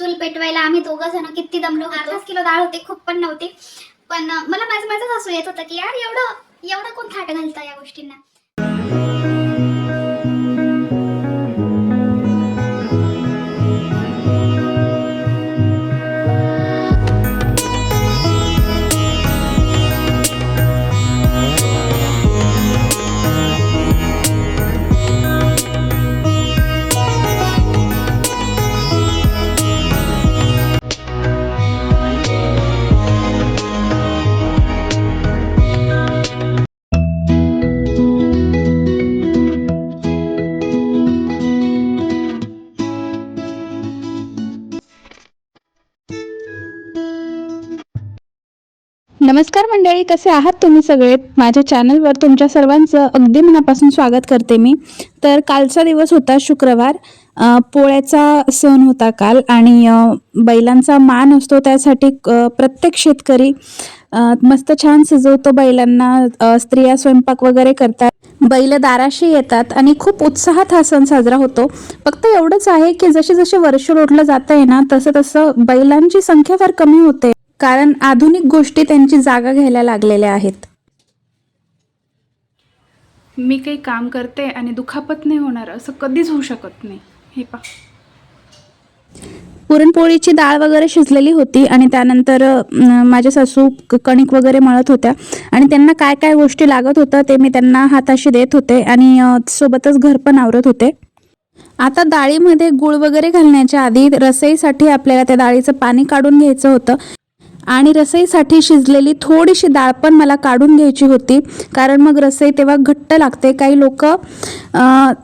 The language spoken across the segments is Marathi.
चूल पेटवायला आम्ही दोघं जण किती दमलो अर्धाच किलो डाळ होते खूप पण नव्हती. पण मला माझं माझंच असू येत होतं की यार एवढं एवढं कोण थाट घालतं या गोष्टींना? नमस्कार मंडळी कसे आहात तुम्ही सगळे? माझ्या चॅनलवर तुमच्या सर्वांचं अगदी मनापासून स्वागत करते मी. तर कालचा दिवस होता शुक्रवार. पोळ्याचा सण होता काल आणि बैलांचा मान असतो त्यासाठी प्रत्येक शेतकरी मस्त छान सजवतो बैलांना. स्त्रिया स्वयंपाक वगैरे करतात. बैल दाराशी येतात आणि खूप उत्साहात हा सण साजरा होतो. फक्त एवढंच आहे की जसे जसे वर्ष लोटलं जात आहे ना तसं तसं बैलांची संख्या फार कमी होते. कारण आधुनिक गोष्टी त्यांची जागा घ्यायला लागलेल्या आहेत. मी काही काम करते आणि दुखापत नाही होणार असं कधीच होऊ शकत नाही. हे पा पुरणपोळीची डाळ वगैरे शिजलेली होती आणि त्यानंतर माझ्या सासू कणिक वगैरे मळत होत्या. आणि त्यांना काय काय गोष्टी लागत होत्या ते मी त्यांना हाताशी देत होते आणि सोबतच घर पण आवरत होते. आता डाळीमध्ये गुळ वगैरे घालण्याच्या आधी रसईसाठी आपल्याला त्या डाळीचं पाणी काढून घ्यायचं होतं. आणि रसईसाठी शिजलेली थोडीशी डाळ पण मला काढून घ्यायची होती. कारण मग रसई तेव्हा घट्ट लागते. काही लोक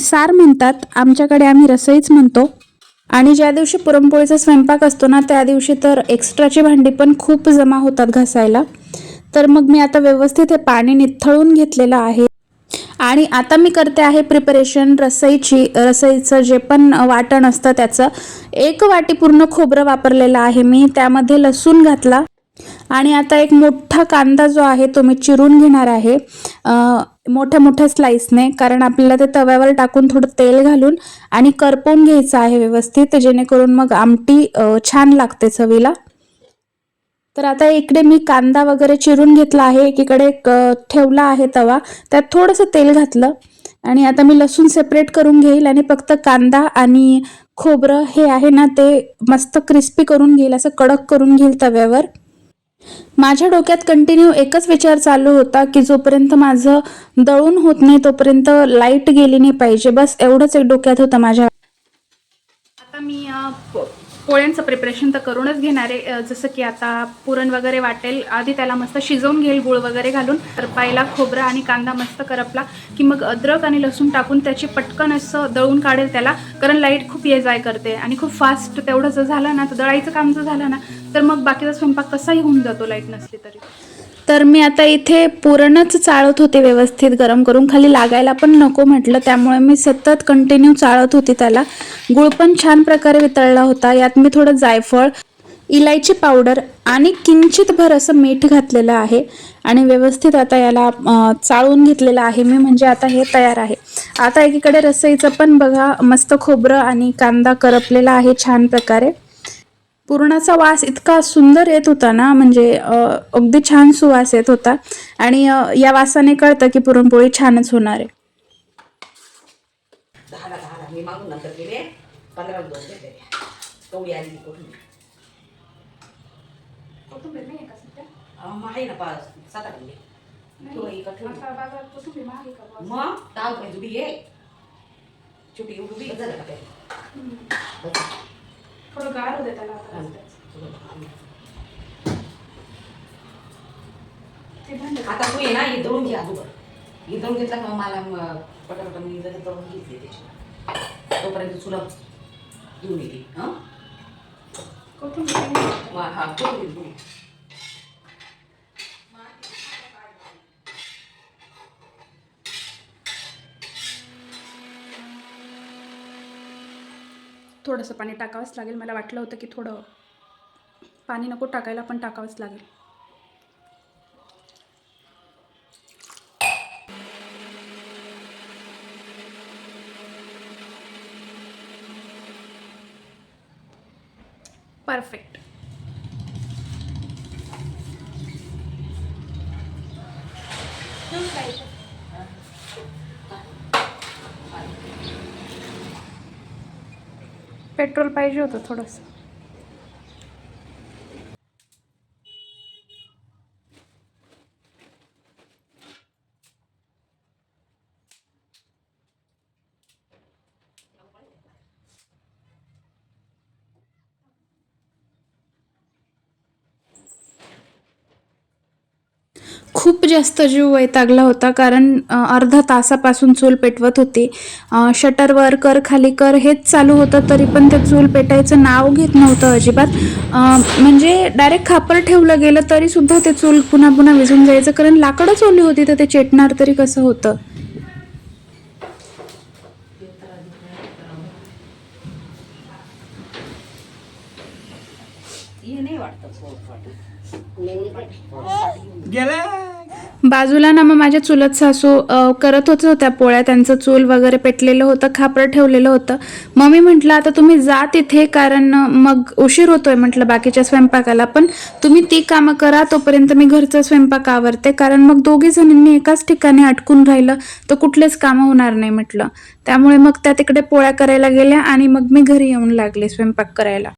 सार म्हणतात आमच्याकडे आम्ही रसईच म्हणतो. आणि ज्या दिवशी पुरणपोळीचा स्वयंपाक असतो ना त्या दिवशी तर एक्स्ट्राची भांडी पण खूप जमा होतात घासायला. तर मग मी आता व्यवस्थित हे पाणी निथळून घेतलेलं आहे. आणि आता मी करते आहे प्रिपरेशन रसईची रसईचं जे पण वाटण असतं त्याचं. एक वाटी पूर्ण खोबरं वापरलेलं आहे मी त्यामध्ये लसूण घातला. आणि आता एक मोठा कांदा जो आहे तो मी चिरून घेणार आहे. मोठ्या मोठ्या स्लाईसने कारण आपल्याला ते तव्यावर टाकून थोडं तेल घालून आणि करपवून घ्यायचं आहे व्यवस्थित जेणेकरून मग आमटी छान लागते चवीला. तर आता इकडे मी कांदा वगैरे चिरून घेतला आहे एकीकडे एक, ठेवला आहे तवा. त्यात थोडंसं तेल घातलं आणि आता मी लसूण सेपरेट करून घेईल आणि फक्त कांदा आणि खोबरं हे आहे ना ते मस्त क्रिस्पी करून घेईल असं कडक करून घेईल तव्यावर. माझ्या डोक्यात कंटिन्यू एकच विचार चालू होता की जोपर्यंत माझं दळून होत नाही तोपर्यंत लाइट गेली नाही पाहिजे. बस एवढंच एक डोक्यात होतं माझ्या. आता मी पोळ्यांचं प्रिपरेशन तर करूनच घेणार. आहे जसं की आता पुरण वगैरे वाटेल आधी त्याला मस्त शिजवून घेईल गुळ वगैरे घालून. तर पायला खोबरं आणि कांदा मस्त करपला की मग अद्रक आणि लसूण टाकून त्याची पटकन असं दळून काढेल त्याला. कारण लाइट खूप ये जाय करते आणि खूप फास्ट तेवढं जर झालं ना तर दळायचं काम जर झालं ना तर मग बाकीचा स्वयंपाक कसाही होऊन जातो लाइट नसली तरी. तर मी आता इथे पुरणच चाळत होते व्यवस्थित गरम करून. खाली लागायला पण नको म्हटलं त्यामुळे मी सतत कंटिन्यू चाळत होती त्याला. गुळ पण छान प्रकारे वितळला होता यात मी थोडं जायफळ इलायची पावडर आणि किंचित भर असं मीठ घातलेलं आहे. आणि व्यवस्थित आता याला चाळून घेतलेलं आहे मी म्हणजे आता हे तयार आहे. आता एकीकडे रसईचं पण बघा मस्त खोबरं आणि कांदा करपलेला आहे छान प्रकारे. पुरणाचा वास इतका सुंदर येत होता ना म्हणजे अ, अगदी छान सुवास येत होता. आणि या वासाने कळतं की पुरणपोळी छानच होणार आहे. मग थोडं गार होते त्याला आता हा. ते भांडे. आता तू ये ना हे दळून घे अगोदर दळून घेतला का मला पटापट मी जरा दळून घेतली त्याची. तोपर्यंत तुला घेऊन येते हं? कोथिंबीर हा कोथिंबीर थोडंसं पाणी टाकावंच लागेल. मला वाटलं होतं की थोडं पाणी नको टाकायला पण टाकावंच लागेल. परफेक्ट पेट्रोल पाहिजे होतं थोडंसं. खूप जास्त जीव वैतागला होता कारण अर्धा तासापासून चूल पेटवत होते. शटरवर शटर वर कर खाली कर हेच चालू होतं तरी पण ते चूल पेटायचं नाव घेत नव्हतं अजिबात. म्हणजे डायरेक्ट खापर ठेवलं गेलं तरीसुद्धा ते चूल पुन्हा पुन्हा विझून जायचं कारण लाकडंच ओली होती तर ते चेटणार तरी कसं होतं? हे नाही वाटतं पोळपाट. बाजूला ना मग माझ्या चुलत सासू करत होत होत्या पोळ्या त्यांचं चूल वगैरे पेटलेलं होतं खापर ठेवलेलं होतं. मग मी म्हटलं आता तुम्ही जा तिथे कारण मग उशीर होतोय म्हटलं बाकीच्या स्वयंपाकाला. पण तुम्ही ती कामं करा तोपर्यंत मी घरचा स्वयंपाक आवरते कारण मग दोघी जणींनी एकाच ठिकाणी अटकून राहिलं तर कुठलेच कामं होणार नाही म्हटलं. त्यामुळे मग त्या तिकडे पोळ्या करायला गेल्या आणि मग मी घरी येऊन लागले स्वयंपाक करायला.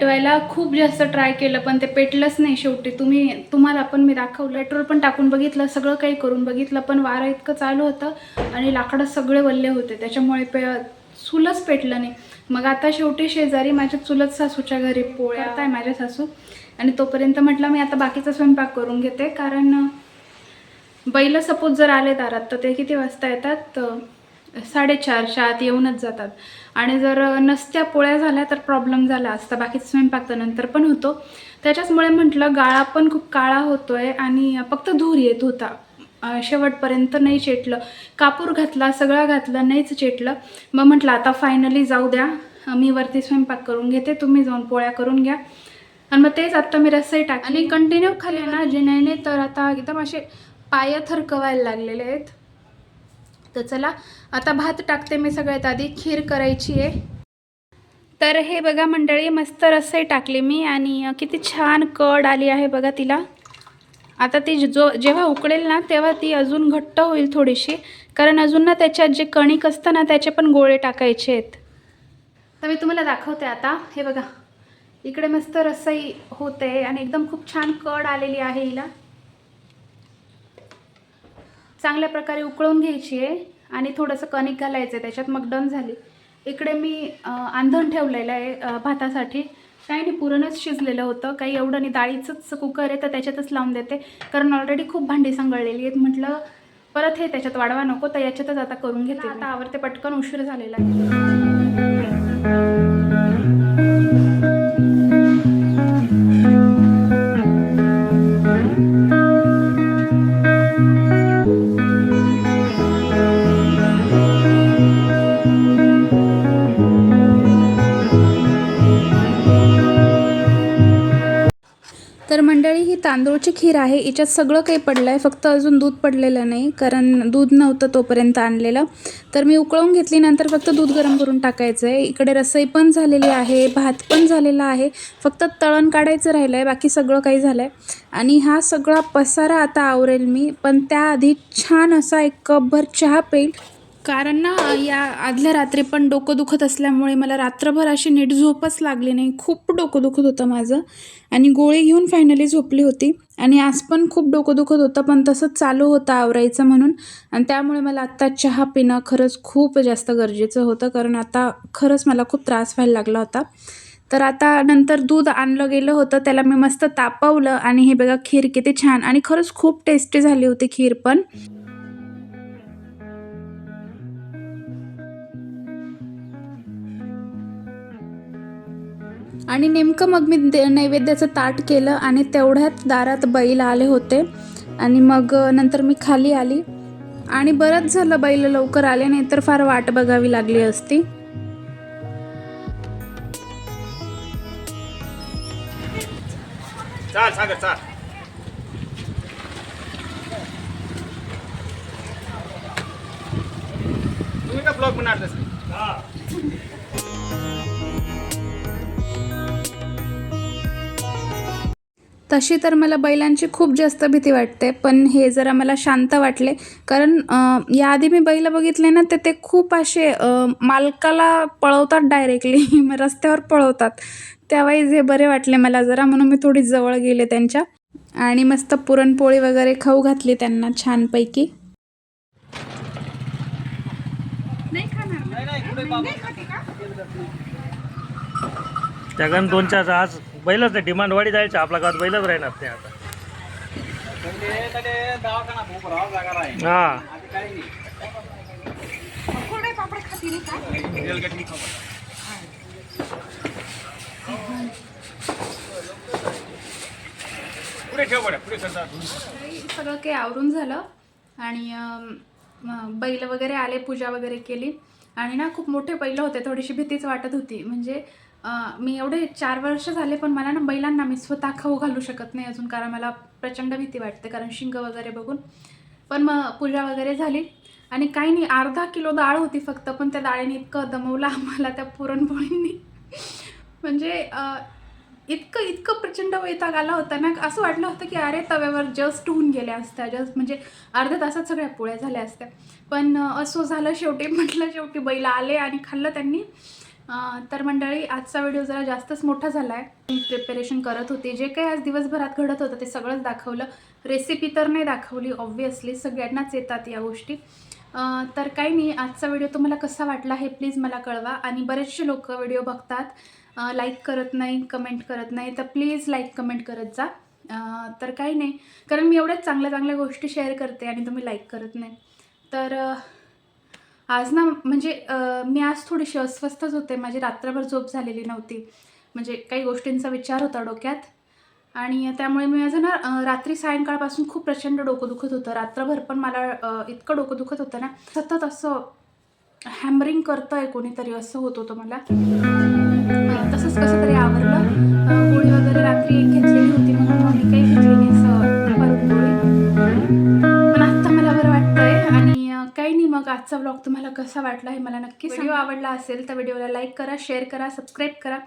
पेटवायला खूप जास्त ट्राय केलं पण ते पेटलंच नाही शेवटी. तुम्ही तुम्हाला पण मी दाखवलं. पेट्रोल पण टाकून बघितलं सगळं काही करून बघितलं पण वारं इतकं चालू होतं आणि लाकडं सगळे वल्ले होते. त्याच्यामुळे पे चुलच पेटलं नाही. मग आता शेवटी शेजारी माझ्या चुलत सासूच्या घरी पोळ्या आहे माझ्या सासू. आणि तोपर्यंत म्हटलं मी आता बाकीचा स्वयंपाक करून घेते. कारण बैल सपोज जर आले दारात तर ते किती वाजता येतात? साडेचारच्या आत येऊनच जातात. आणि जर नसत्या पोळ्या झाल्या तर प्रॉब्लेम झाला असता. बाकीचा स्वयंपाक तर नंतर पण होतो. त्याच्याचमुळे म्हटलं गाळा पण खूप काळा होतोय आणि फक्त धूर येत होता. शेवटपर्यंत नाही चेटलं. कापूर घातला सगळं घातलं नाहीच चेटलं. मग म्हटलं आता फायनली जाऊ द्या. मी वरती स्वयंपाक करून घेते. तुम्ही जाऊन पोळ्या करून घ्या. आणि मग तेच आत्ता मी रस्साही टाक आणि कंटिन्यू खाल्ले ना जिन्याने तर आता एकदम असे पाय थरकवायला लागलेले आहेत. तर चला आता भात टाकते मी सगळ्यात आधी खीर करायची आहे. तर हे बघा मंडळी मस्त रस्से टाकली मी आणि किती छान कड आली आहे बघा तिला. आता ती जो जेव्हा उकळेल ना तेव्हा ती अजून घट्ट होईल थोडीशी कारण अजून ना त्याच्यात जे कणिक असतं ना त्याचे पण गोळे टाकायचे आहेत. तर मी तुम्हाला दाखवते आता हे बघा. इकडे मस्त रसई होते आणि एकदम खूप छान कड आलेली आहे हिला. चांगल्या प्रकारे उकळून घ्यायची आहे आणि थोडंसं कणिक घालायचं आहे त्याच्यात मग डन झाली. इकडे मी आंधण ठेवलेलं आहे भातासाठी. काही नाही पुरणच शिजलेलं होतं काही एवढं नाही. डाळीचंच कुकर आहे तर त्याच्यातच लावून देते. कारण ऑलरेडी खूप भांडी संगळलेली आहेत. म्हटलं परत हे त्याच्यात वाढवा नको तर याच्यातच आता करून घेते आता आवडते पटकन उशीर झालेला आहे. तांदूळची खीर आहे. हिच्यात सगळं काही पडलं आहे फक्त अजून दूध पडलेलं नाही. कारण दूध नव्हतं तोपर्यंत आणलेलं. तर मी उकळून घेतली. नंतर फक्त दूध गरम करून टाकायचं आहे इकडे रसई पण झालेली आहे. भात पण झालेला आहे. फक्त तळण काढायचं राहिलं आहे बाकी सगळं काही झालं आहे आणि हा सगळा पसारा आता आवरेल मी. पण त्याआधी छान असा एक कपभर चहा पेईल. कारण ना या आदल्या रात्री पण डोकं दुखत असल्यामुळे मला रात्रभर अशी नीट झोपच लागली नाही. खूप डोकं दुखत होतं माझं. आणि गोळी घेऊन फायनली झोपली होती. आणि आज पण खूप डोकं दुखत होतं पण तसंच चालू होतं आवरायचं म्हणून. आणि त्यामुळे मला आत्ता चहा पिणं खरंच खूप जास्त गरजेचं होतं कारण आता खरंच मला खूप त्रास व्हायला लागला होता. तर आता नंतर दूध आणलं गेलं होतं त्याला मी मस्त तापवलं. आणि हे बघा खीर किती छान. आणि खरंच खूप टेस्टी झाली होती खीर पण. आणि नेमकं मग मी दे नैवेद्याचं ताट केलं आणि तेवढ्यात दारात बैल आले होते. आणि मग नंतर मी खाली आली. आणि बरंच झालं बैल लवकर आले नाही तर फार वाट बघावी लागली असती. चाल सागर चाल. का ब्लॉग तशी तर मला बैलांची खूप जास्त भीती वाटते पण हे जरा मला शांत वाटले. कारण याआधी मी बैल बघितले ना तर ते खूप असे मालकाला पळवतात डायरेक्टली मग रस्त्यावर पळवतात. त्यावेळेस हे बरे वाटले मला जरा म्हणून मी थोडी जवळ गेले त्यांच्या. आणि मस्त पुरणपोळी वगैरे खाऊ घातली त्यांना छानपैकी. त्या दोन चार आज बैलच नाही डिमांड वाढी जायचं आपल्या गावात बैलच राहणार ते आता. हा. सगळं काही आवरून झालं. आणि बैल वगैरे आले पूजा वगैरे केली. आणि ना खूप मोठे बैल होते थोडीशी भीतीच वाटत होती. म्हणजे मी एवढे चार वर्ष झाले पण मला ना बैलांना मी स्वतः खाऊ घालू शकत नाही अजून कारण मला प्रचंड भीती वाटते कारण शिंग वगैरे बघून. पण मग पूजा वगैरे झाली. आणि काही नाही अर्धा किलो डाळ होती फक्त पण त्या डाळीने इतकं दमवलं आम्हाला त्या पुरणपोळींनी. म्हणजे इतकं इतकं प्रचंड वैताग आला होता ना असं वाटलं होतं की अरे तव्यावर जस्ट होऊन गेल्या असत्या जस्ट म्हणजे अर्ध्या तासात सगळ्या पोळ्या झाल्या असत्या. पण असं झालं शेवटी म्हटलं शेवटी बैल आले आणि खाल्लं त्यांनी. तर मंडळी आजचा व्हिडिओ जरा जास्तच मोठा झाला आहे प्रिपेरेशन करत होते. जे काही आज दिवसभरात घडत होतं ते सगळंच दाखवलं. रेसिपी तर नाही दाखवली ऑब्व्हियसली सगळ्यांनाच येतात या गोष्टी. तर काही नाही आजचा व्हिडिओ तुम्हाला कसा वाटला हे प्लीज मला कळवा. आणि बरेचसे लोक व्हिडिओ बघतात. लाईक करत नाही कमेंट करत नाही. तर प्लीज लाईक कमेंट करत जा. तर काही नाही. कारण मी एवढ्याच चांगल्या चांगल्या गोष्टी शेअर करते आणि तुम्ही लाईक करत नाही. तर आज ना म्हणजे मी आज थोडीशी अस्वस्थच होते. माझी रात्रभर झोप झालेली नव्हती. म्हणजे काही गोष्टींचा विचार होता डोक्यात. आणि त्यामुळे मी माझं ना रात्री सायंकाळपासून खूप प्रचंड डोकं दुखत होतं. रात्रभर पण मला इतकं डोकं दुखत होतं ना. सतत असं हॅमरिंग करतंय कोणीतरी असं होत होतं मला. तसंच कसं तरी आवरलं. ब्लॉग तुम्हाला कसा वाटला हे मला नक्की व्हिडिओ आवडला असेल तर व्हिडिओला लाईक करा शेअर करा सबस्क्राईब करा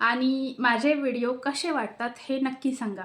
आणि माझे व्हिडिओ कसे वाटतात हे नक्की सांगा.